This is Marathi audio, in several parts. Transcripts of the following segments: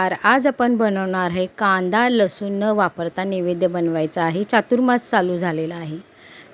नमस्कार आज आपण बनवणार आहे कांदा लसूण न वापरता नैवेद्य बनवायचा आहे. चातुर्मास चालू झालेला आहे.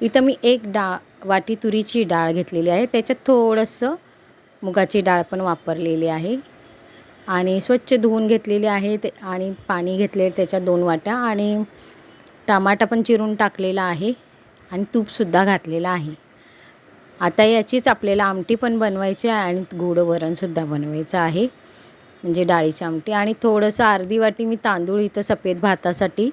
इथं मी एक डा वाटी तुरीची डाळ घेतलेली आहे. त्याच्यात थोडंसं मुगाची डाळ पण वापरलेली आहे. आणि स्वच्छ धुवून घेतलेली आहे. ते आणि पाणी घेतले त्याच्यात दोन वाट्या. आणि टमाटा पण चिरून टाकलेला आहे. आणि तूपसुद्धा घातलेलं आहे. आता याचीच आपल्याला आमटी पण बनवायची आहे आणि गोड वरणसुद्धा बनवायचं आहे. म्हणजे डाळीची आमटी आणि थोडंसं अर्धी वाटी मी तांदूळ इथं सफेद भातासाठी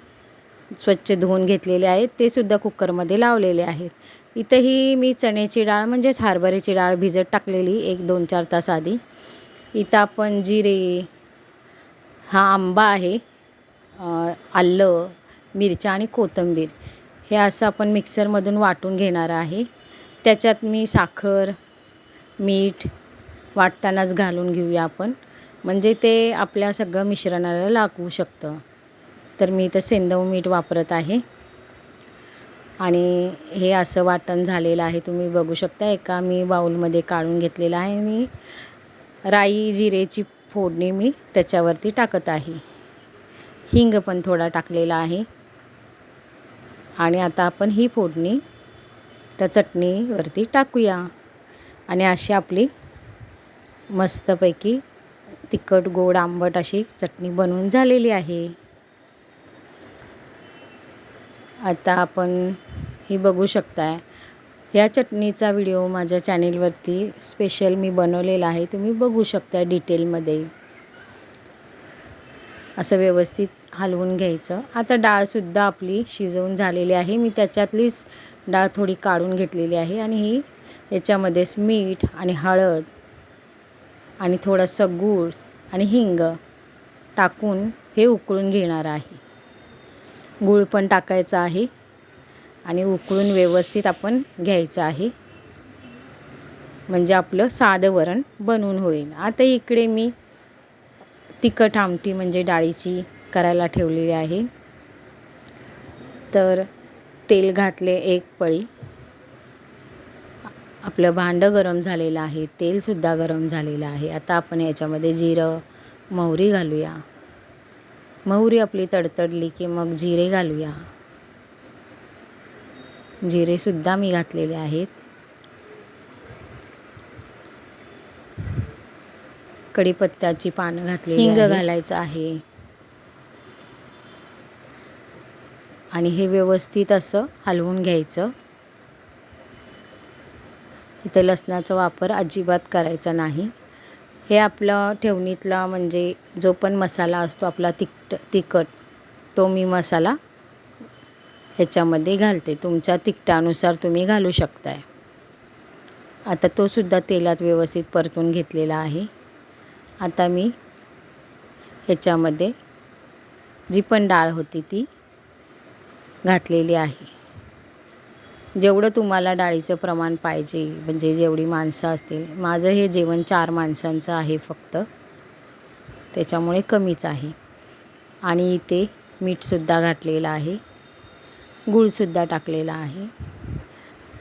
स्वच्छ धुवून घेतलेले आहेत. ते सुद्धा कुकरमध्ये लावलेले आहेत. इथंही मी चण्याची डाळ म्हणजेच हरभऱ्याची डाळ भिजत टाकलेली एक दोन चार तास आधी. इथं आपण जिरे हा आंबा आहे आलं मिरच्या आणि कोथिंबीर. हे असं आपण मिक्सरमधून वाटून घेणार आहे. त्याच्यात मी साखर मीठ वाटतानाच घालून घेऊया आपण. म्हणजे ते आपल्या सगळं मिश्रणाला लागू शकतं. तर मी इथं सेंदव मीठ वापरत आहे. आणि हे असं वाटण झालेलं आहे. तुम्ही बघू शकता एका मी बाऊलमध्ये काढून घेतलेलं आहे. आणि राई जिरेची फोडणी मी त्याच्यावरती टाकत आहे. हिंग पण थोडा टाकलेला आहे. आणि आता आपण ही फोडणी त्या चटणीवरती टाकूया. आणि अशी आपली मस्तपैकी तिखट गोड आंबट अशी चटणी बनवून झालेली आहे. आता आपण ही बघू शकताय. ह्या चटणीचा व्हिडिओ माझ्या चॅनेलवरती स्पेशल मी बनवलेला आहे. तुम्ही बघू शकता डिटेलमध्ये. असं व्यवस्थित हलवून घ्यायचं. आता डाळसुद्धा आपली शिजवून झालेली आहे. मी त्याच्यातलीच डाळ थोडी काढून घेतलेली आहे आणि ही याच्यामध्येच मीठ आणि हळद आणि थोडंसं गूळ आणि हिंग टाकून हे उकळून घेणार आहे. गूळ पण टाकायचं आहे आणि उकळून व्यवस्थित आपण घ्यायचं आहे. म्हणजे आपलं साधं वरण बनवून होईल. आता इकडे मी तिखट आमटी म्हणजे डाळीची करायला ठेवलेली आहे. तर तेल घातले एक पळी. आपलं भांडं गरम झालेलं आहे तेलसुद्धा गरम झालेलं आहे. आता आपण याच्यामध्ये जिरं मोहरी घालूया. मोहरी आपली तडतडली की मग जिरे घालूया. जिरेसुद्धा मी घातलेले आहेत. कढीपत्त्याची पानं घातली हिंग घालायचं आहे. आणि हे व्यवस्थित असं हलवून घ्यायचं. इथं लसणाचा वापर अजिबात करायचा नाही. हे आपलं ठेवणीतला म्हणजे जो पण मसाला असतो आपला तिखट तिखट तो मी मसाला ह्याच्यामध्ये घालते. तुमच्या तिखटानुसार तुम्ही घालू शकताय. आता तो सुद्धा तेलात व्यवस्थित परतून घेतलेला आहे. आता मी ह्याच्यामध्ये जी पण डाळ होती ती घातलेली आहे. जेवढं तुम्हाला डाळीचं प्रमाण पाहिजे म्हणजे जेवढी माणसं असतील माझं हे जेवण चार माणसांचं आहे फक्त. त्याच्यामुळे कमीच आहे. आणि इथे मीठसुद्धा घातलेलं आहे. गूळसुद्धा टाकलेला आहे.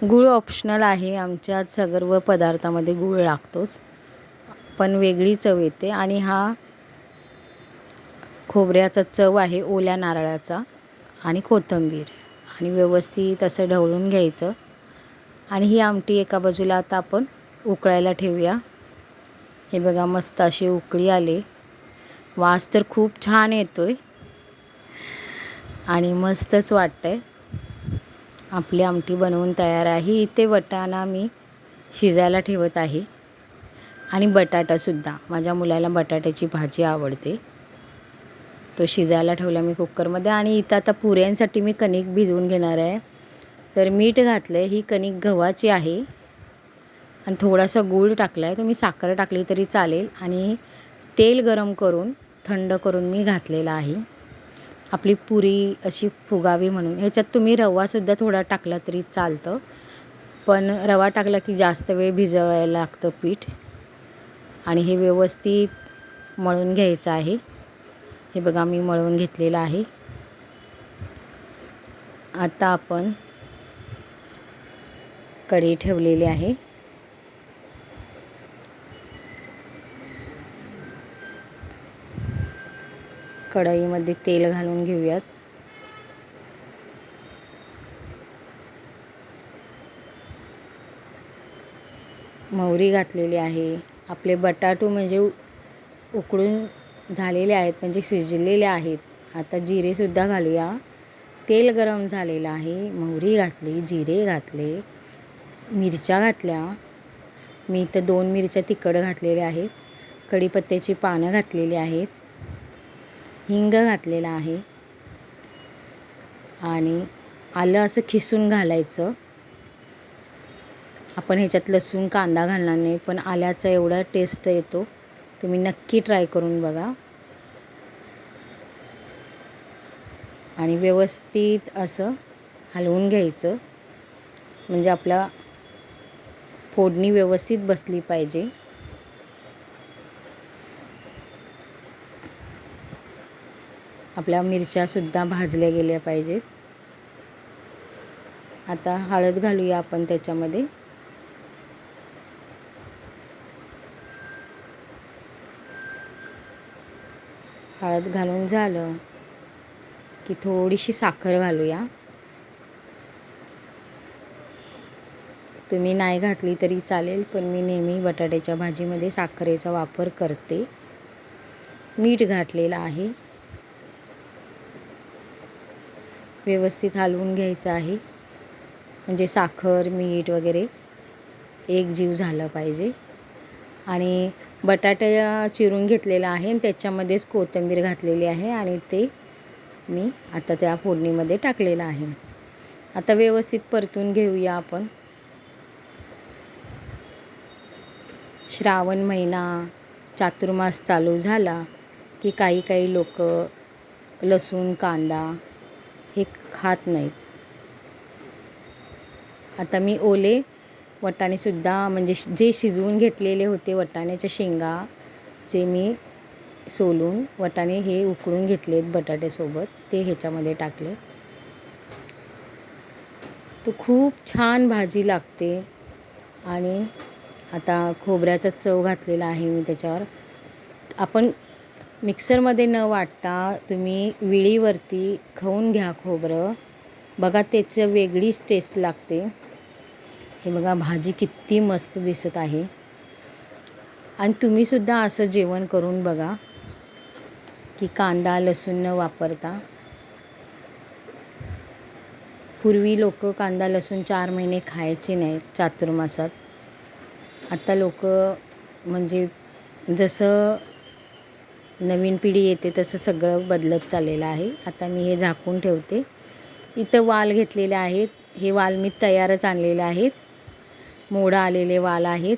गूळ ऑप्शनल आहे. आमच्या सर्व पदार्थामध्ये गूळ लागतोच. पण वेगळी चव येते. आणि हा खोबऱ्याचा चव आहे ओल्या नारळाचा आणि कोथिंबीर. आणि व्यवस्थित असं ढवळून घ्यायचं. आणि ही आमटी एका बाजूला आता आपण उकळायला ठेवूया. हे बघा मस्त अशी उकळी आले. वास तर खूप छान येतो आहे आणि मस्तच वाटतं आहे आपली आमटी बनवून तयार आहे. इथे वटाणा मी शिजायला ठेवत आहे. आणि बटाटासुद्धा माझ्या मुलाला बटाट्याची भाजी आवडते. तो शिजायला ठेवला मी कुकरमध्ये आणि इथं आता पुऱ्यांसाठी मी कणिक भिजवून घेणार आहे. तर मीठ घातलं आहे ही कणिक गव्हाची आहे. आणि थोडासा गूळ टाकला आहे तुम्ही साखर टाकली तरी चालेल. आणि तेल गरम करून थंड करून मी घातलेला आहे. आपली पुरी अशी फुगावी म्हणून. ह्याच्यात तुम्ही रवासुद्धा थोडा टाकला तरी चालतं. पण रवा टाकला की जास्त वेळ भिजवायला लागतं पीठ. आणि हे व्यवस्थित मळून घ्यायचं आहे. हे बघा मी मळवून घेतलेलं आहे. आता आपण कढई ठेवलेली आहे. कढईमध्ये तेल घालून घेऊयात. मोहरी घातलेली आहे. आपले बटाटू म्हणजे उ- उकडून झालेले आहेत म्हणजे शिजलेले आहेत. आता जिरेसुद्धा घालूया. तेल गरम झालेलं आहे. मोहरी घातली जिरे घातले मिरच्या घातल्या. मी इथं दोन मिरच्या तिखट घातलेल्या आहेत. कढीपत्त्याची पानं घातलेली आहेत. हिंग घातलेला आहे. आणि आलं असं खिसून घालायचं. आपण ह्याच्यात लसूण कांदा घालणार नाही पण आल्याचा एवढा टेस्ट येतो. तुम्ही नक्की ट्राय करून बघा. आणि व्यवस्थित असं हलवून घ्यायचं. म्हणजे आपला फोडणी व्यवस्थित बसली पाहिजे. आपल्या मिरच्यासुद्धा भाजल्या गेल्या पाहिजेत. आता हळद घालूया आपण त्याच्यामध्ये. हळद घालून झालं की थोडीशी साखर घालूया. तुम्ही नाही घातली तरी चालेल पण मी नेहमी बटाट्याच्या भाजीमध्ये साखरेचा वापर करते. मीठ घातलेलं आहे. व्यवस्थित हलवून घ्यायचं आहे. म्हणजे साखर मीठ वगैरे एक जीव झालं पाहिजे. आणि बटाटा चिरून घेतलेला आहे आणि त्याच्यामध्येच कोथिंबीर घातलेली आहे आणि ते मी आता त्या फोडणीमध्ये टाकलेलं आहे. आता व्यवस्थित परतून घेऊया आपण. श्रावण महिना चातुर्मास चालू झाला की काही काही लोक लसूण कांदा हे खात नाहीत. आता मी ओले वटाणेसुद्धा म्हणजे जे शिजवून घेतलेले होते वटाण्याच्या शेंगा जे मी सोलून वटाणे हे उकळून घेतलेत बटाट्यासोबत ते ह्याच्यामध्ये टाकले. तो खूप छान भाजी लागते. आणि आता खोबऱ्याचा चव घातलेला आहे मी त्याच्यावर. आपण मिक्सरमध्ये न वाटता तुम्ही विळीवरती खाऊन घ्या खोबरं. बघा त्याचं वेगळीच टेस्ट लागते. हे बघा भाजी किती मस्त दिसत आहे. आणि तुम्हीसुद्धा असं जेवण करून बघा की कांदा लसूण न वापरता. पूर्वी लोक कांदा लसूण चार महिने खायचे नाहीत चातुर्मासात आता लोक म्हणजे जसं नवीन पिढी येते तसं सगळं बदलत चाललेलं आहे. आता मी हे झाकून ठेवते. इथं वाल घेतलेले आहेत. हे वाल मी तयारच आणलेले आहेत. मोडा आलेले वाल आहेत.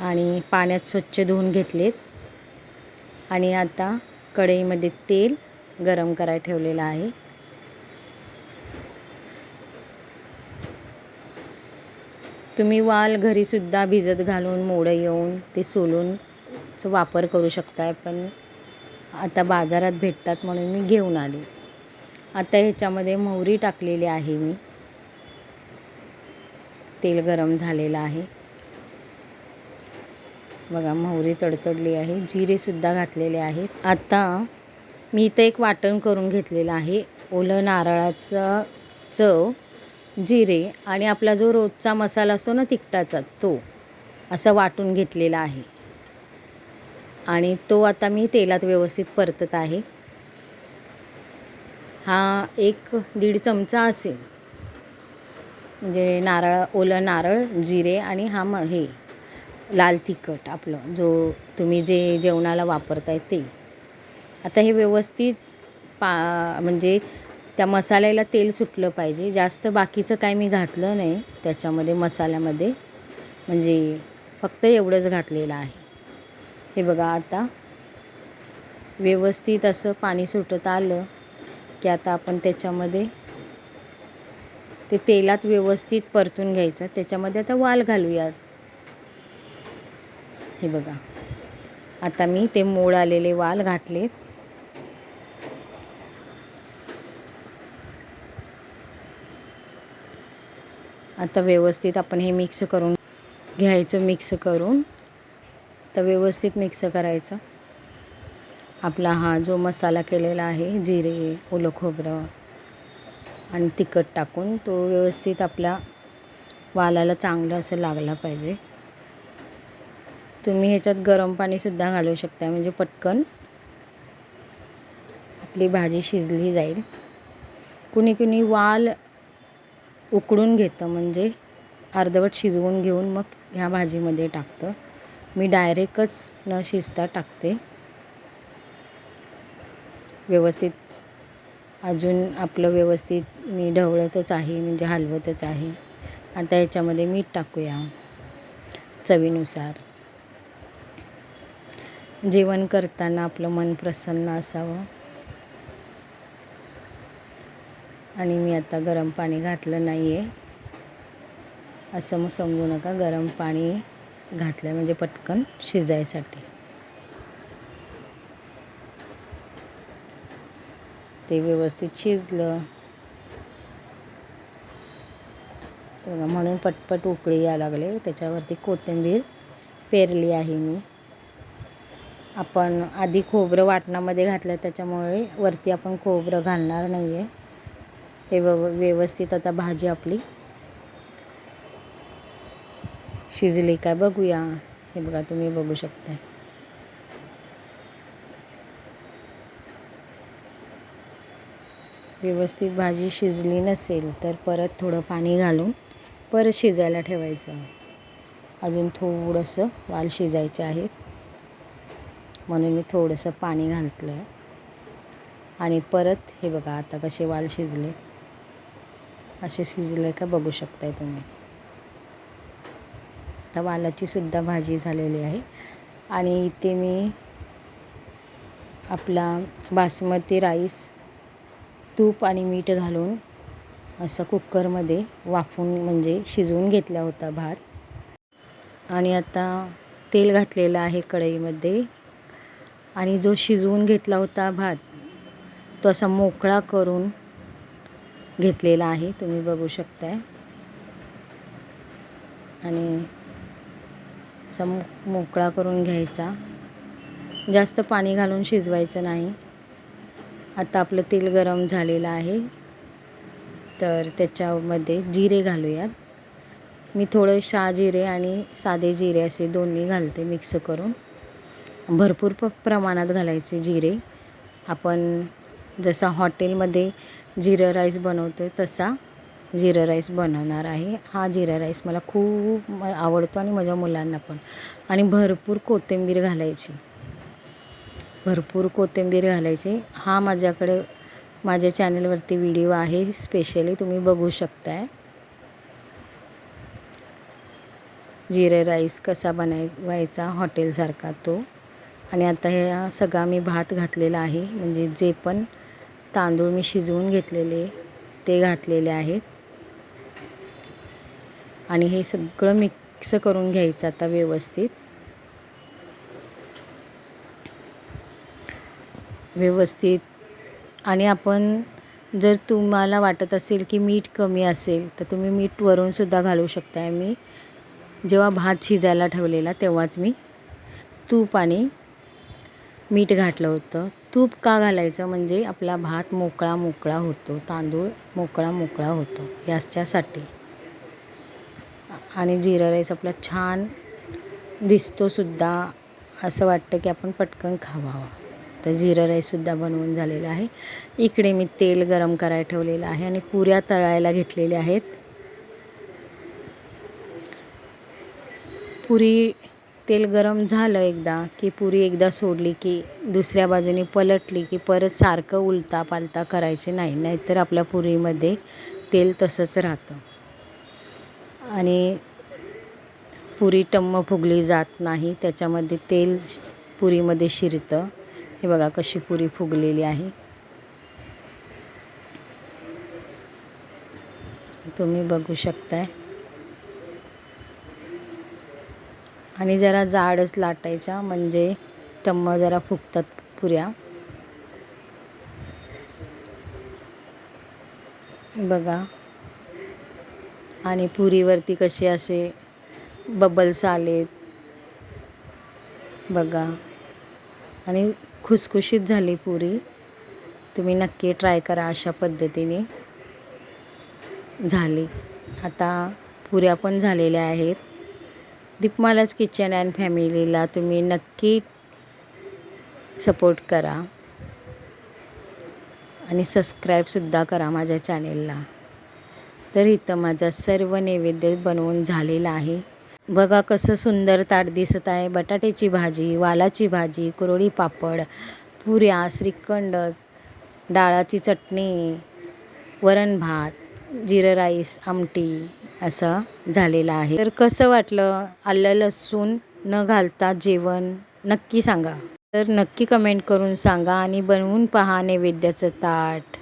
आणि पाण्यात स्वच्छ धुवून घेतलेत. आणि आता कढईमध्ये तेल गरम करायला ठेवलेलं आहे. तुम्ही वाल घरीसुद्धा भिजत घालून मोडं येऊन ते सोलून वापर करू शकताय पण आता बाजारात भेटतात म्हणून मी घेऊन आले. आता ह्याच्यामध्ये मोहरी टाकलेली आहे मी. तेल गरम झालेलं आहे. बघा मोहरी तडतडली आहे. जिरेसुद्धा घातलेले आहेत. आता मी इथं एक वाटण करून घेतलेलं आहे. ओलं नारळाचं चव जिरे आणि आपला जो रोजचा मसाला असतो ना तिखटाचा तो असा वाटून घेतलेला आहे. आणि तो आता मी तेलात व्यवस्थित परतत आहे. हा एक दीड चमचा असेल. म्हणजे नारळ ओलं नारळ जिरे आणि हा म हे लाल तिखट आपलं जो तुम्ही जे जेवणाला वापरताय ते. आता हे व्यवस्थित पा म्हणजे त्या मसाल्याला तेल सुटलं पाहिजे. जास्त बाकीचं काय मी घातलं नाही त्याच्यामध्ये मसाल्यामध्ये. म्हणजे फक्त एवढंच घातलेलं आहे. हे बघा आता. व्यवस्थित असं पाणी सुटत आलं की आता आपण त्याच्यामध्ये ते तेलात व्यवस्थित परतून घ्यायचं. त्याच्यामध्ये आता वाल घालूयात हे बघा. आता मी ते मोड आलेले वाल घातलेत. आता व्यवस्थित आपण हे मिक्स करून घ्यायचं मिक्स करून. तर व्यवस्थित मिक्स करायचं. आपला हा जो मसाला केलेला आहे जिरे ओलं खोबरं आणि तिखट टाकून तो व्यवस्थित आपल्या वालाला चांगलं असं लागला पाहिजे. तुम्ही ह्याच्यात गरम पाणीसुद्धा घालू शकता म्हणजे पटकन आपली भाजी शिजली जाईल. कुणी कुणी वाल उकडून घेतं म्हणजे अर्धवट शिजवून घेऊन मग ह्या भाजीमध्ये टाकतं. मी डायरेक्टच न शिजता टाकते. व्यवस्थित अजून आपलं व्यवस्थित मी ढवळतच आहे म्हणजे हलवतच आहे. आता ह्याच्यामध्ये मीठ टाकूया चवीनुसार. जेवण करताना आपलं मन प्रसन्न असावं. आणि मी आता गरम पाणी घातलं नाही आहे असं मग समजू नका गरम पाणी घातलं म्हणजे पटकन शिजायसाठी. ते व्यवस्थित शिजलं. बघा म्हणून पटपट उकळी यायला लागले. त्याच्यावरती कोथिंबीर पेरली आहे मी. आपण आधी खोबरं वाटणामध्ये घातलं त्याच्यामुळे वरती आपण खोबरं घालणार नाही आहे हे व्यव व्यवस्थित आता भाजी आपली शिजली काय बघूया. हे बघा तुम्ही बघू शकता व्यवस्थित भाजी शिजली नसेल तर परत थोडं पाणी घालून परत शिजायला ठेवायचं. अजून थोडंसं वाल शिजायचे आहेत. म्हणून मी थोडंसं पाणी घातलं आहे आणि परत हे बघा आता कसे वाल शिजले. असे शिजले का बघू शकताय तुम्ही. आता वालाची सुद्धा भाजी झालेली आहे. आणि इथे मी आपला बासमती राईस तूप आणि मीठ घालून असं कुकरमध्ये वाफून म्हणजे शिजवून घेतला होता भात. आणि आता तेल घातलेलं आहे कढईमध्ये. आणि जो शिजवून घेतला होता भात तो असा मोकळा करून घेतलेला आहे. तुम्ही बघू शकताय. आणि असा मो मोकळा करून घ्यायचा. जास्त पाणी घालून शिजवायचं नाही. आता आपलं तेल गरम झालेलं आहे. तर त्याच्यामध्ये जिरे घालूयात. मी थोडं जिरे आणि साधे जिरे असे दोन्ही घालते मिक्स करून. भरपूर प प्रमाणात घालायचे जिरे. आपण जसा हॉटेलमध्ये जिरं राईस बनवतो तसा जिरं राईस बनवणार आहे. हा जिरा राईस मला खूप आवडतो आणि माझ्या मुलांना पण. आणि भरपूर कोथिंबीर घालायची. भरपूर कोथिंबीर घालायची. हा माझ्याकडे माझ्या चॅनलवरती व्हिडिओ आहे स्पेशली तुम्ही बघू शकताय. जिरे राईस कसा बनवायचा हॉटेलसारखा तो. आणि आता ह्या सगळा मी भात घातलेला आहे म्हणजे जे पण तांदूळ मी शिजवून घेतलेले ते घातलेले आहेत. आणि हे सगळं मिक्स करून घ्यायचं आता व्यवस्थित. व्यवस्थित. आणि आपण जर तुम्हाला वाटत असेल की मीठ कमी असेल तर तुम्ही मीठ वरूनसुद्धा घालू शकताय. मी जेव्हा भात शिजायला ठेवलेला तेव्हाच मी तूप आणि मीठ घातलं होतं. तूप का घालायचं? म्हणजे आपला भात मोकळा मोकळा होतो तांदूळ मोकळा मोकळा होतो याच्यासाठी. आणि जिरा राईस आपला छान दिसतोसुद्धा असं वाटतं की आपण पटकन खावावं. तर जिरा राईससुद्धा बनवून झालेला आहे. इकडे मी तेल गरम करायला ठेवलेलं आहे आणि पुऱ्या तळायला घेतलेल्या आहेत. पुरी तेल गरम झालं एकदा की पुरी एकदा सोडली की दुसऱ्या बाजूने पलटली की परत सारखं उलता पालता करायचे नाही नाहीतर आपल्या पुरीमध्ये तेल तसंच राहतं. आणि पुरी टम्म फुगली जात नाही त्याच्यामध्ये तेल पुरीमध्ये शिरतं. हे बघा कशी पुरी फुगलेली आहे. तुम्ही बघू शकताय. आणि जरा जाडच लाटायच्या म्हणजे टम्म जरा फुगतात पुऱ्या. बघा. आणि पुरीवरती कसे असे बबल्स आलेत. बघा. आणि खुसखुशीत झाली पुरी. तुम्ही नक्की ट्राय करा अशा पद्धतीने. झाली. आता पुऱ्या पण झालेल्या आहेत. दीपमालाच किचन अँड फॅमिलीला तुम्ही नक्की सपोर्ट करा. आणि सबस्क्राईबसुद्धा करा माझ्या चॅनेलला तर इथं माझा सर्व नैवेद्य बनवून झालेला आहे. बघा कसं सुंदर ताट दिसत आहे. बटाट्याची भाजी वालाची भाजी कुरोळी पापड पुऱ्या श्रीखंड डाळाची चटणी वरण भात जिरं राईस आमटी असं झालेलं आहे. तर कसं वाटलं? आलं लसूण न घालता जेवण नक्की सांगा. तर नक्की कमेंट करून सांगा आणि बनवून पहा नैवेद्याचं ताट.